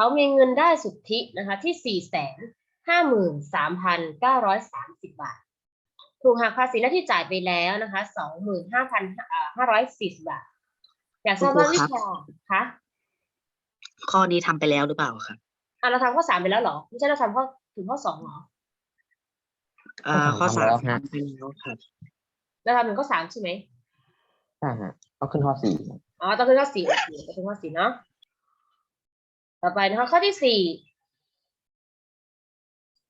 เขามีเงินได้สุทธินะคะที่สี่แสนห้าหมื่นสามพันเก้าร้อยสามสิบบาท ถูกหักภาษีหน้าที่จ่ายไปแล้วนะคะสองหมื่นห้าพันห้าร้อยสี่สิบบาท อยากทราบว่าครูวิครับชาคะข้อนี้ทำไปแล้วหรือเปล่าครับอะเราทำข้อสามไปแล้วเหรอ ไม่ใช่เราทำข้อถึงข้อสองเหรอเอ่อข้ข้ออสาสามมทำไปแล้วครับเราทำถึงข้อสามใช่ไหมใช่ฮะเอาขึ้นข้อสี่อ๋อต้องขึ้นข้อสี่โอเคต้องขึ้นข้อสี่เนาะ ต่อไปนะคะข้อที่สี่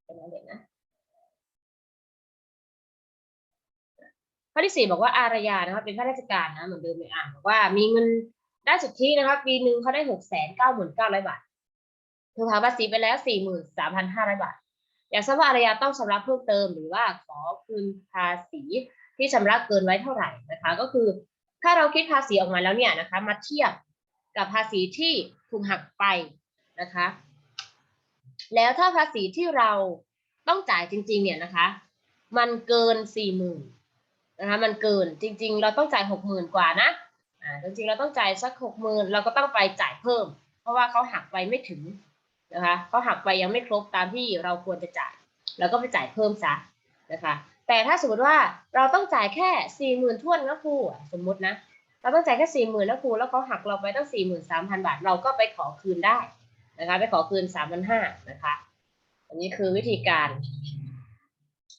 เป็นอะไรเด็กนะข้อที่สี่บอกว่าอารยานะคะเป็นข้าราชการนะเหมือนเดิมเลยอ่านบอกว่ามีเงินได้สุทธินะคะปีหนึ่งเขาได้หกแสนเก้าหมื่นเก้าร้อยบาทถูกหักภาษีไปแล้วสี่หมื่นสามพันห้าร้อยบาท อยากทราบว่าอารยาต้องชำระเพิ่มเติมหรือว่าขอคืนภาษีที่ชำระเกินไว้เท่าไหร่นะคะ ก็คือถ้าเราคิดภาษีออกมาแล้วเนี่ยนะคะ มาเทียบกับภาษีที่ถูกหักไป นะคะ แล้วถ้าภาษีที่เราต้องจ่ายจริง ๆ เนี่ยนะคะ มันเกินสี่หมื่นนะคะ มันเกินจริง ๆ เราต้องจ่ายหกหมื่นกว่านะอ่าจริงๆเราต้องจ่ายสักหกหมื่นเราก็ต้องไปจ่ายเพิ่ม เพราะว่าเขาหักไปไม่ถึงนะคะเขาหักไปยังไม่ครบตามที่เราควรจะจ่ายเราก็ไปจ่ายเพิ่มซะนะคะแต่ถ้าสมมติว่าเราต้องจ่ายแค่สี่หมื่นทวนนะครูอะสมมตินะเราต้องจ่ายแค่สี่หมื่นนะครูแล้วเขาหักเราไปตั้งสี่หมื่นสามพันบาท เราก็ไปขอคืนได้ นะคะ ไปขอคืนสามพันห้านะคะ อันนี้คือวิธีการ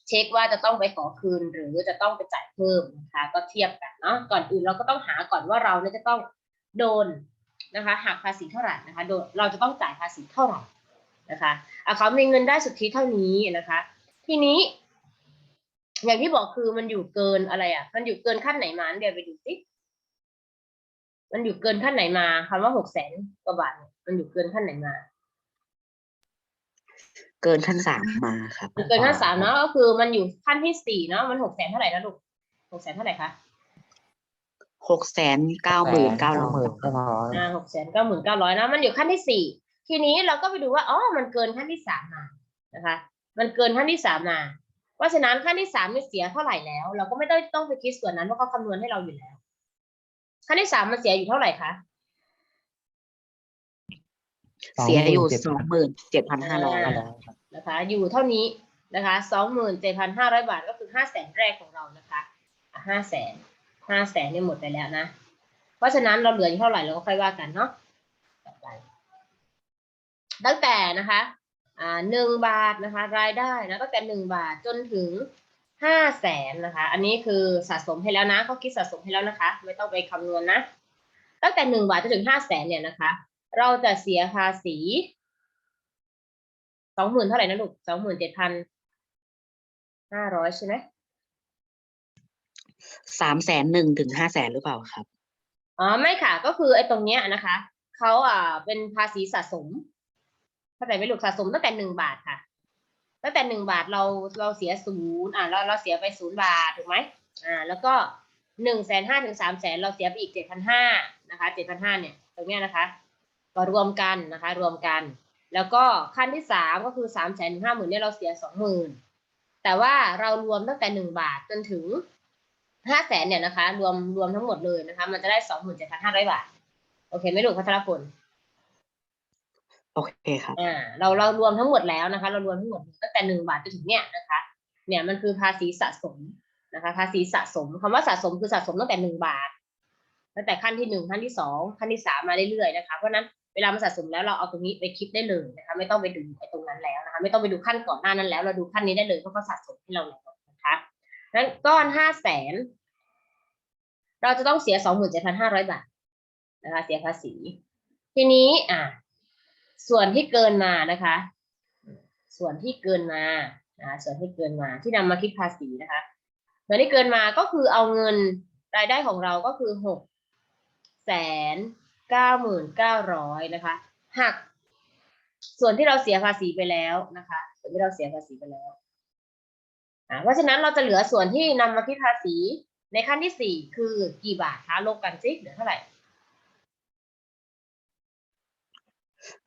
เช็คว่าจะต้องไปขอคืนหรือจะต้องไปจ่ายเพิ่มนะคะ ก็เทียบกันเนาะก่อนอื่นเราก็ต้องหาก่อนว่าเราเนี่ยจะต้องโดนนะคะหักภาษีเท่าไหร่นะคะโดนเราจะต้องจ่ายภาษีเท่าไหร่นะคะอะเขามีเงินได้สุทธิเท่านี้นะคะ ทีนี้ อย่างที่บอกคือมันอยู่เกินอะไรอะ มันอยู่เกินขั้นไหนมาเดี๋ยวไปดูสิ มันอยู่เกินขั้นไหนมาคำว่าหกแสนกว่าบาทเนี่ยมันอยู่เกินขั้นไหนมา เกินขั้นสามมาครับอยู่เกินขั้นสามเนาะก็คือมันอยู่ขั้นที่สี่เนาะมันหกแสนเท่าไหร่นะลูกหกแสนเท่าไหร่คะหกแสนเก้าหมื่นเก้าร้อยหมื่นเก้าร้อยอ่าหกแสนเก้าหมื่นเก้าร้อยนะมันอยู่ขั้นที่สี่ทีนี้เราก็ไปดูว่าอ๋อมันเกินขั้นที่สามมานะคะ มันเกินขั้นที่สามมา เพราะฉะนั้นขั้นที่สามเนี่ยเสียเท่าไหร่แล้ว เราก็ไม่ต้องต้องไปคิดส่วนนั้นเพราะเขาคำนวณให้เราอยู่แล้ว ขั้นที่สามมันเสียอยู่เท่าไหร่คะ เสียอยู่สองหมื่นเจ็ดพันห้าร้อยอ่านะคะ อยู่เท่านี้นะคะสองหมื่นเจ็ดพันห้าร้อยบาทก็คือห้าแสนแรกของเรานะคะห้าแสนห้าแสนเนี่ยหมดไปแล้วนะ เพราะฉะนั้นเราเหลืออยู่เท่าไหร่เราก็ค่อยว่ากันเนาะต่อไปตั้งแต่นะคะอ่าหนึ่งบาทนะคะ รายได้นะตั้งแต่หนึ่งบาทจนถึง ห้าแสนนะคะ อันนี้คือสะสมให้แล้วนะเขาคิดสะสมให้แล้วนะคะ ไม่ต้องไปคำนวณนะ ตั้งแต่หนึ่งบาทจนถึงห้าแสนเนี่ยนะคะ เราจะเสียภาษีสองหมื่นเท่าไหร่นะลูกสองหมื่นเจ็ดพันห้าร้อยใช่ไหมสามแสนหนึ่งถึงห้าแสนหรือเปล่าครับ อ๋อ ไม่ค่ะ ก็คือไอ้ตรงเนี้ยนะคะ เขาอ่าเป็นภาษีสะสมเข้าใจไหมลูกสะสมตั้งแต่หนึ่งบาทค่ะ ตั้งแต่หนึ่งบาทเราเราเสียศูนย์อ่าเราเราเสียไปศูนย์บาทถูกไหมอ่าแล้วก็หนึ่งแสนห้าถึงสามแสนเราเสียไปอีกเจ็ดพันห้านะคะเจ็ดพันห้าเนี่ยตรงเนี้ยนะคะก็รวมกันนะคะรวมกัน แล้วก็ขั้นที่สามก็คือสามแสนห้าหมื่นเนี่ยเราเสียสองหมื่นแต่ว่าเรารวมตั้งแต่หนึ่งบาทจนถึงห้าแสนเนี่ยนะคะ รวมรวมทั้งหมดเลยนะคะ มันจะได้สองหมื่นเจ็ดพันห้าร้อยบาท โอเคไหมลูกพัทรพล โอเคครับอ่าเราเรารวมทั้งหมดแล้วนะคะ เรารวมทั้งหมดตั้งแต่หนึ่งบาทจนถึงเนี่ยนะคะ เนี่ยมันคือภาษีสะสมนะคะ ภาษีสะสมคำว่าสะสมคือสะสมตั้งแต่หนึ่งบาทตั้งแต่ขั้นที่หนึ่งขั้นที่สองขั้นที่สามมาเรื่อยๆนะคะเพราะนั้นเวลามันสะสมแล้วเราเอาตรงนี้ไปคิดได้เลยนะคะ ไม่ต้องไปดูไอ้ตรงนั้นแล้วนะคะ ไม่ต้องไปดูขั้นก่อนหน้านั้นแล้ว เราดูขั้นนี้ได้เลยเพราะเขาสะสมให้เราแล้วนะคะนั้นก้อนห้าแสนเราจะต้องเสียสองหมื่นเจ็ดพันห้าร้อยบาทนะคะ เสียภาษี ทีนี้อะ ส่วนที่เกินมานะคะ ส่วนที่เกินมาอ่าส่วนที่เกินมาที่นำมาคิดภาษีนะคะส่วนที่เกินมาก็คือเอาเงินรายได้ของเราก็คือหกแสนเก้าหมื่นเก้าร้อยนะคะหักส่วนที่เราเสียภาษีไปแล้วนะคะ ส่วนที่เราเสียภาษีไปแล้วอ่าเพราะฉะนั้นเราจะเหลือส่วนที่นำมาคิดภาษีในขั้นที่สี่คือกี่บาทคะลบกันซิเหลือเท่าไหร่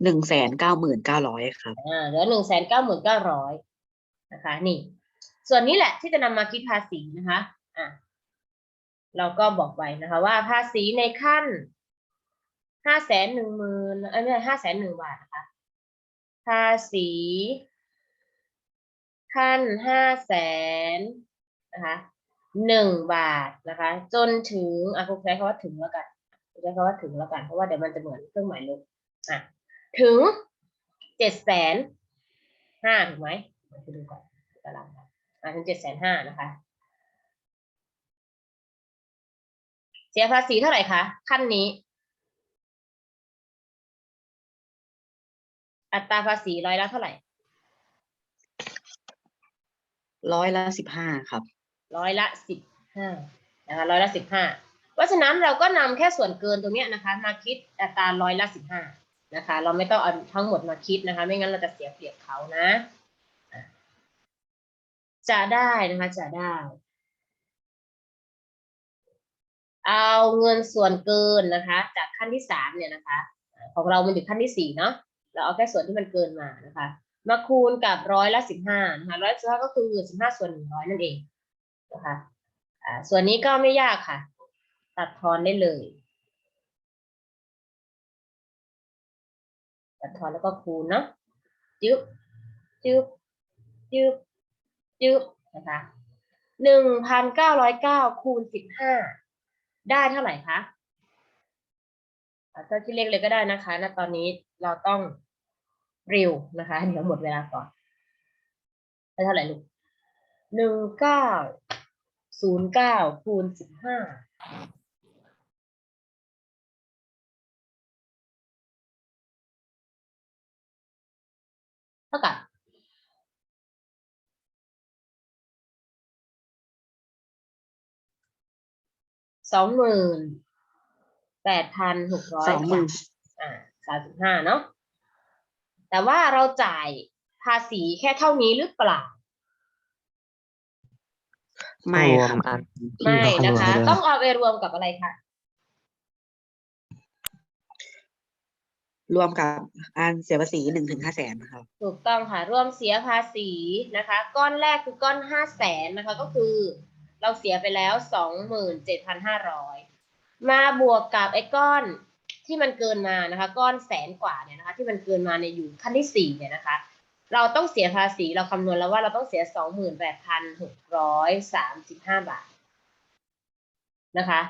หนึ่งแสนเก้าหมื่นเก้าร้อยครับอ่าเหลือหนึ่งแสนเก้าหมื่นเก้าร้อยนะคะ นี่ ส่วนนี้แหละที่จะนำมาคิดภาษีนะคะอะเราก็บอกไว้นะคะ ว่าภาษีในขั้นห้าแสนหนึ่งหมื่นเอ้ยไม่ห้าแสนหนึ่งบาทนะคะ ภาษี ขั้นห้าแสนนะคะหนึ่งบาทนะคะ จนถึงอะคุณใช้คำว่าถึงแล้วกันใช้คำว่าถึงแล้วกันเพราะว่าเดี๋ยวมันจะเหมือนเครื่องหมายลบอะ ถึงเจ็ดแสนห้าถูกไหมมาดูก่อนตารางอะถึงเจ็ดแสนห้านะคะ เสียภาษีเท่าไหร่คะ ขั้นนี้ อัตราภาษีร้อยละเท่าไหร่ร้อยละสิบห้าครับ ร้อยละสิบห้านะคะร้อยละสิบห้าเพราะฉะนั้นเราก็นำแค่ส่วนเกินตรงเนี้ยนะคะ มาคิดอัตราร้อยละสิบห้า นะคะ เราไม่ต้องเอาทั้งหมดมาคิดนะคะ ไม่งั้นเราจะเสียเปรียบเขานะ จะได้นะคะ จะได้ เอาเงินส่วนเกินนะคะ จากขั้นที่สามเนี่ยนะคะ ของเรามันอยู่ขั้นที่สี่เนาะ เราเอาแค่ส่วนที่มันเกินมานะคะ มาคูณกับร้อยละสิบห้านะคะร้อยสิบห้าก็คือสิบห้าส่วนหนึ่งร้อยนั่นเองนะคะอ่าส่วนนี้ก็ไม่ยากค่ะ ตัดทอนได้เลย ตัดทอนแล้วก็คูณเนาะจึ๊บจึ๊บจึ๊บจึ๊บนะคะหนึ่งพันเก้าร้อยเก้าคูณสิบห้าได้เท่าไหร่คะอาถ้าที่เลขเลยก็ได้นะคะณตอนนี้เราต้องเร็วนะคะเดี๋ยวหมดเวลาก่อนได้เท่าไหร่ลูกหนึ่งเก้าศูนย์เก้าคูณสิบห้า ท่ากับสองหมื่นแปดพันหกร้อยสองหมื่นอ่าสามสิบห้าเนาะแต่ว่าเราจ่ายภาษีแค่เท่านี้หรือเปล่า ไม่รวคมรับอันที่ไม่เรานะคะคำนวณไปด้วยต้องเอาไปรวมกับอะไรคะ รวมกับอันเสียภาษีหนึ่งถึงห้าแสนครับ ถูกต้องค่ะรวมเสียภาษีนะคะ ก้อนแรกคือก้อนห้าแสนนะคะก็คือ เราเสียไปแล้วสองหมื่นเจ็ดพันห้าร้อยมาบวกกับไอ้ก้อนที่มันเกินมานะคะก้อนแสนกว่าเนี่ยนะคะที่มันเกินมาในอยู่ขั้นที่สี่เนี่ยนะคะ เราต้องเสียภาษีเราคำนวณแล้วว่าเราต้องเสียสองหมื่นแปดพันหกร้อยสามสิบห้าบาทนะคะ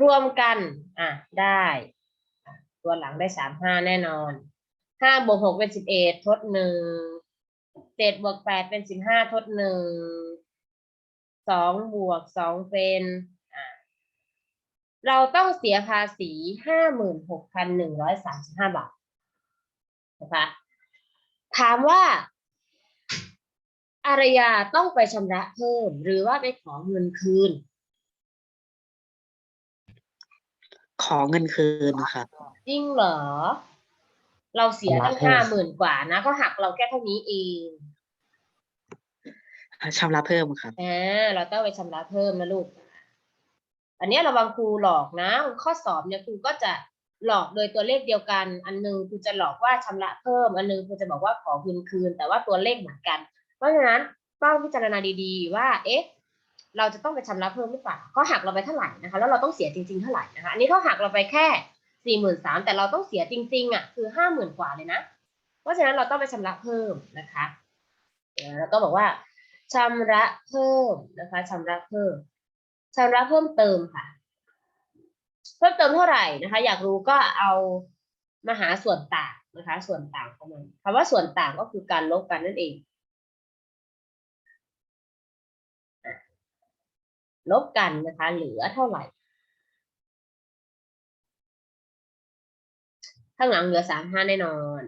รวมกันอะได้ ตัวหลังได้สามห้าแน่นอนห้าบวกหกเป็นสิบเอ็ดทดหนึ่งเจ็ดบวกแปดเป็นสิบห้าทดหนึ่งสองบวกสองเป็นเราต้องเสียภาษีห้าหมื่นหกพันหนึ่งร้อยสามสิบห้าบาทนะคะถามว่าอารยาต้องไปชำระเพิ่ม หรือว่าไปขอเงินคืน ขอเงินคืนนะครับ จริงเหรอ เราเสียตั้งชำระเพิ่ห้ามหมื่นกว่านะเขาหักเราแค่เท่านี้เองชำระเพิ่มครับอ่าเราต้องไปชำระเพิ่มนะลูก อันเนี้ยระวังครูหลอกนะ ข้อสอบเนี่ยครูก็จะหลอกโดยตัวเลขเดียวกัน อันหนึงครูจะหลอกว่าชำระเพิ่ม อันหนึงครูจะบอกว่าขอคืนคืน แต่ว่าตัวเลขเหมือนกัน เพราะฉะนั้นต้องพิจารณาดีๆ ว่า เอ๊ะ เราจะต้องไปชำระเพิ่มหรือเปล่าเขาหักเราไปเท่าไหร่นะคะ แล้วเราต้องเสียจริงๆเท่าไหร่นะคะ อันนี้เขาหักเราไปแค่สี่หมื่นสามแต่เราต้องเสียจริงๆอะคือห้าหมื่นกว่าเลยนะ เพราะฉะนั้นเราต้องไปชำระเพิ่มนะคะเดี๋ยวแล้วก็บอกว่าชำระเพิ่มนะคะชำระเพิ่มชำระเพิ่มเติมค่ะ เพิ่มเติมเท่าไหร่นะคะ อยากรู้ก็เอามาหาส่วนต่างนะคะ ส่วนต่างของมันคำว่าส่วนต่างก็คือการลบกันนั่นเอง ลบกันนะคะ เหลือเท่าไหร่ ข้างหลังเหลือสามห้าแน่นอน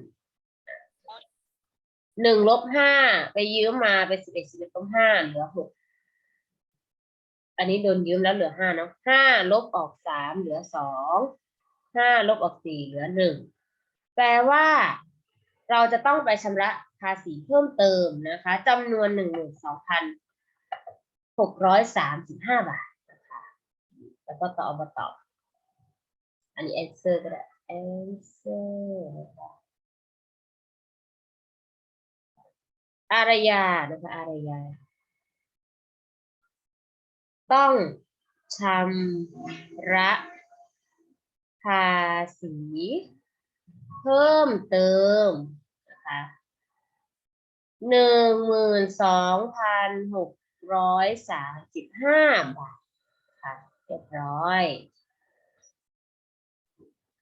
หนึ่งลบห้าไปยืมมาไปสิบเอ็ดสิบเอ็ดลบห้าเหลือหกอันนี้โดนยืมแล้วเหลือห้าเนาะห้าลบออกสามเหลือสองห้าลบออกสี่เหลือหนึ่งแปลว่าเราจะต้องไปชำระภาษีเพิ่มเติมนะคะจำนวนหนึ่งหมื่นสองพัน หกร้อยสามสิบห้าบาทนะคะแล้วก็ต่อมาต่ออันนี้ answer ก็ได้ answer นะคะอารยานะคะอารยา ต้องชำระภาษีเพิ่มเติมนะคะหนึ่งหมื่นสองพันหก ร้อยสามสิบห้าบาทค่ะเรียบร้อย